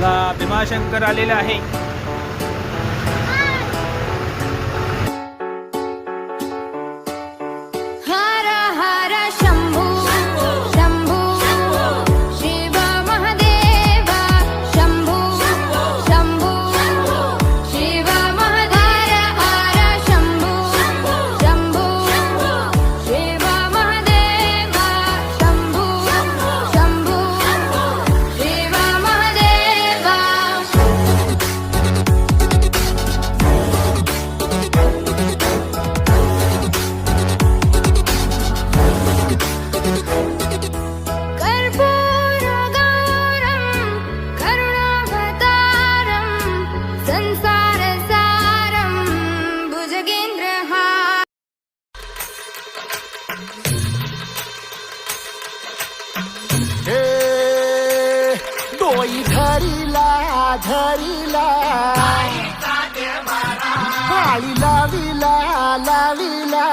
मला भीमाशंकर आलेला आहे. संसारसारं भुजगेन्द्रहा हे. डोई धरीला धरीला. काळी लाविला लाविला.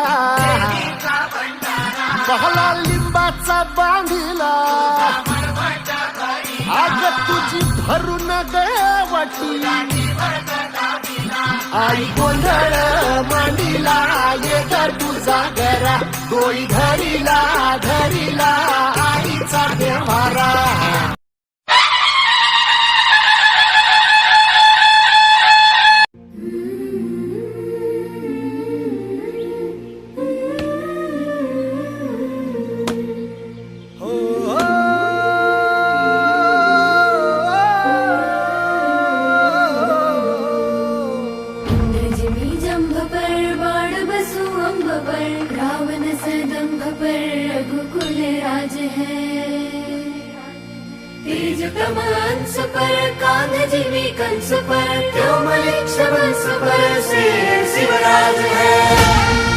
बहला लिंबाचा बांधिला. आग तुझी भरून गवटी आई गोंधळ मांडीला ये तर तुझा घरा डोई धरीला धरीला आईचा देवारा आज है। तेज प्रमांस पर कांध जीवी कंस पर क्यों मलिक वंश पर से शिवराज है।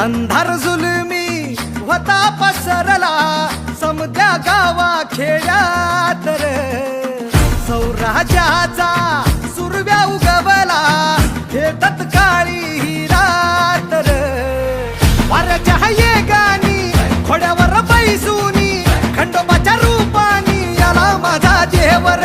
अंधार जुलमी होता पसरला. समद्या गावा खेड्यात सौराजाचा सुरव्या उगवला. हे तत्काळी ही रात रे. गाणी खोड्यावर बैसूनी खंडोबाच्या रूपानी याला माझा देवर